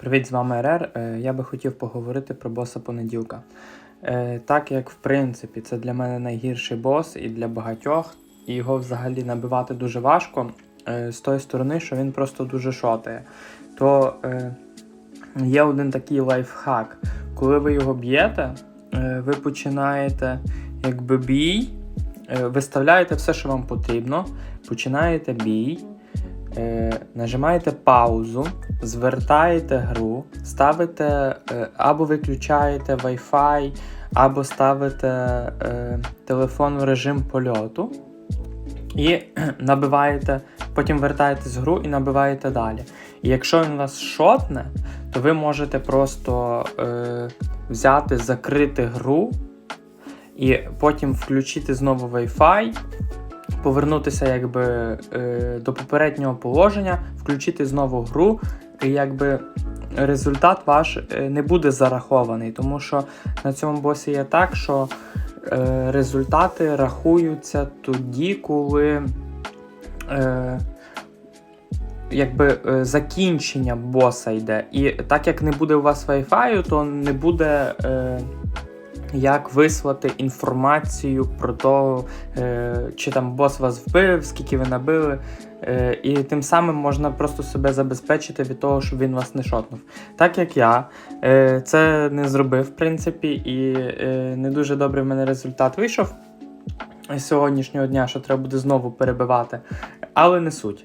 Привіт, з вами РР. Е, Я би хотів поговорити про боса понеділка. Е, Так як в принципі це для мене найгірший бос і для багатьох, і його взагалі набивати дуже важко е, з тої сторони, що він просто дуже шотає. То є один такий лайфхак. Коли ви його б'єте, ви починаєте якби бій, виставляєте все, що вам потрібно, починаєте бій. Е, нажимаєте паузу, звертаєте гру, ставите е, або виключаєте Wi-Fi, або ставите е, телефон в режим польоту і набиваєте, потім вертаєтесь в гру і набиваєте далі. І якщо він вас шотне, то ви можете просто е, взяти, закрити гру і потім включити знову Wi-Fi повернутися якби е, до попереднього положення, включити знову гру, і якби результат ваш е, не буде зарахований, тому що на цьому босі є так, що е, результати рахуються тоді, коли. Якби закінчення боса йде. І так як не буде у вас Wi-Fi, то не буде як вислати інформацію про те, е, чи там бос вас вбив, скільки ви набили. Е, і тим самим можна просто себе забезпечити від того, щоб він вас не шотнув. Так як я е, це не зробив, в принципі, і не дуже добрий в мене результат вийшов. з Сьогоднішнього дня, що треба буде знову перебивати, але не суть.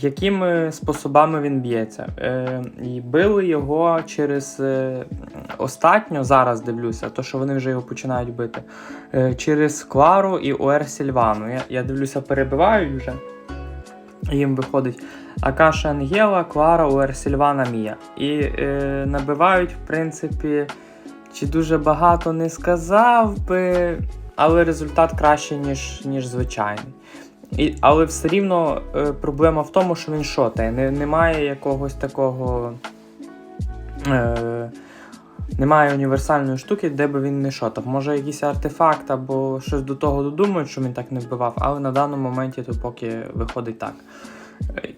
Якими способами він б'ється? Е, і били його через е, остатньо, зараз дивлюся, то що вони вже його починають бити. Е, через Клару і ОР Сільвану. Я, я дивлюся, перебивають вже. Їм виходить Акаша Ангела, Клара, УР Сільвана Мія. І е, набивають, в принципі, чи дуже багато не сказав би, але результат кращий, ніж, ніж звичайний. І, але все рівно е, проблема в тому, що він шотає. Не, немає якогось такого. Е, немає універсальної штуки, де би він не шотав. Може якийсь артефакт або щось до того додумають, що він так не вбивав, але на даному моменті то поки виходить так.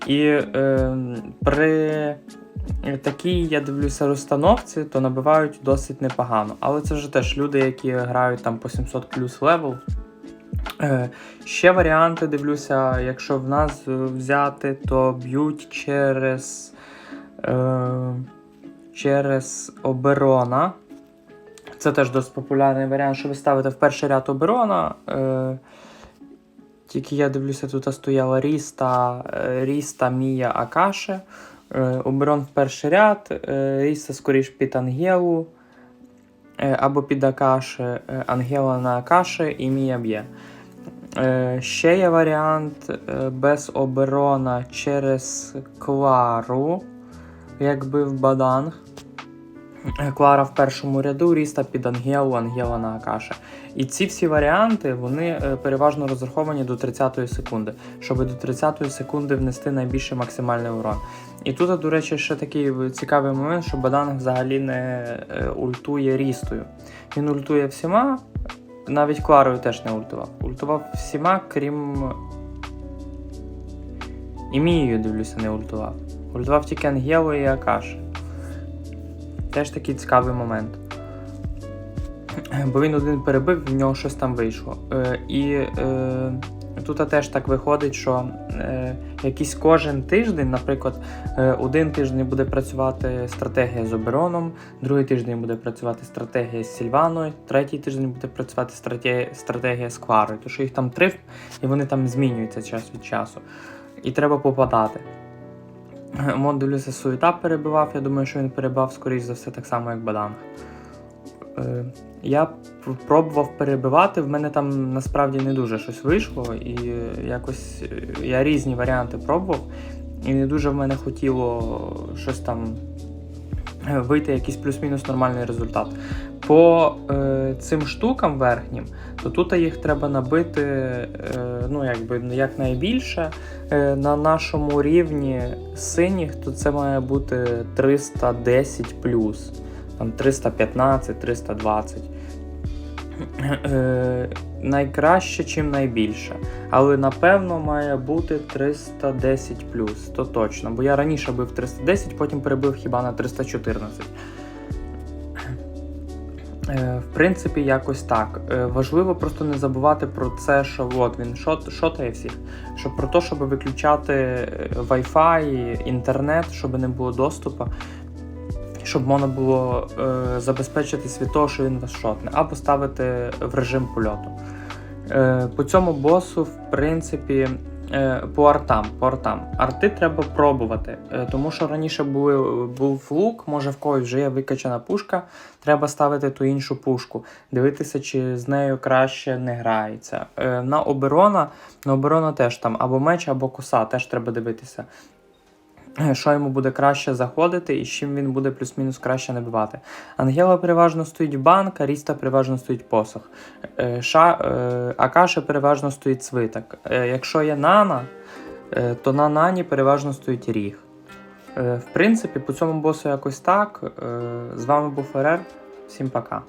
І е, при такій, я дивлюся, розстановці, то набивають досить непогано. Але це вже теж люди, які грають там по 700 плюс левел. Е, Ще варіанти дивлюся, якщо в нас взяти, то б'ють через е, через оберона. Це теж досить популярний варіант, що ви ставите в перший ряд оберона. Е, Тільки я дивлюся, тут стояла Ріста, Ріста, Мія, Акаше. Оберон в перший ряд, Ріста скоріш під Ангелу. Е, або під Акаше, е, Ангела на Акаше і Мія б'є. Е, ще є варіант без оберона через Клару, якби в Баданг. Клара в першому ряду, Ріста під Ангелу, Ангела на Акаше. І ці всі варіанти вони е, переважно розраховані до 30-ї секунди, щоб до 30-ї секунди внести найбільший максимальний урон. І тут, до речі, ще такий цікавий момент, що Баданг взагалі не е, ультує рістою. Він ультує всіма, навіть Кларою теж не ультував. Ультував всіма, крім. І Мією, дивлюся, не ультував. Ультував тільки Ангелу і Акаш. Теж такий цікавий момент. Бо він один перебив, в нього щось там вийшло. Е, і е, тут теж так виходить, що е, якийсь кожен тиждень, наприклад, е, один тиждень буде працювати стратегія з обероном, другий тиждень буде працювати стратегія з Сільваною, третій тиждень буде працювати стратегія, стратегія з Кварою. Тому що їх там три, і вони там змінюються час від часу. І треба попадати. Модулюся суета перебивав, я думаю, що він перебивав, скоріш за все, так само, як Баданг. Е, я пробував перебивати, в мене там насправді не дуже щось вийшло, і якось е, я різні варіанти пробував, і не дуже в мене хотіло щось там е, вийти, якийсь плюс-мінус нормальний результат. По е, цим штукам верхнім, то тут їх треба набити е, ну, якби, якнайбільше. Е, на нашому рівні синіх, то це має бути 310 там 315, 320. Е, найкраще, чим найбільше. Але напевно має бути 310 то точно. Бо я раніше бив 310, потім перебив хіба на 314. Е, В принципі, якось так. Е, Важливо просто не забувати про це, що от він шот, шотає всіх. Що про те, щоб виключати е, Wi-Fi, інтернет, щоб не було доступу, щоб можна було е, забезпечитись від що він вас шотне, або ставити в режим польоту. Е, по цьому босу, в принципі, по артам, по артам. Арти треба пробувати, е, тому що раніше були, був лук, може в когось вже є викачана пушка, треба ставити ту іншу пушку, дивитися, чи з нею краще не грається. Е, на оборона, на оборона теж там або меч, або коса, теж треба дивитися. Що йому буде краще заходити і з чим він буде плюс-мінус краще набивати. Ангела переважно стоїть банк, Аріста переважно стоїть посох. Е, Ша, е, Акаші переважно стоїть свиток. Е, Якщо є нана, то на нані переважно стоїть ріг. В принципі, по цьому босу якось так. З вами був Ферер. Всім пока.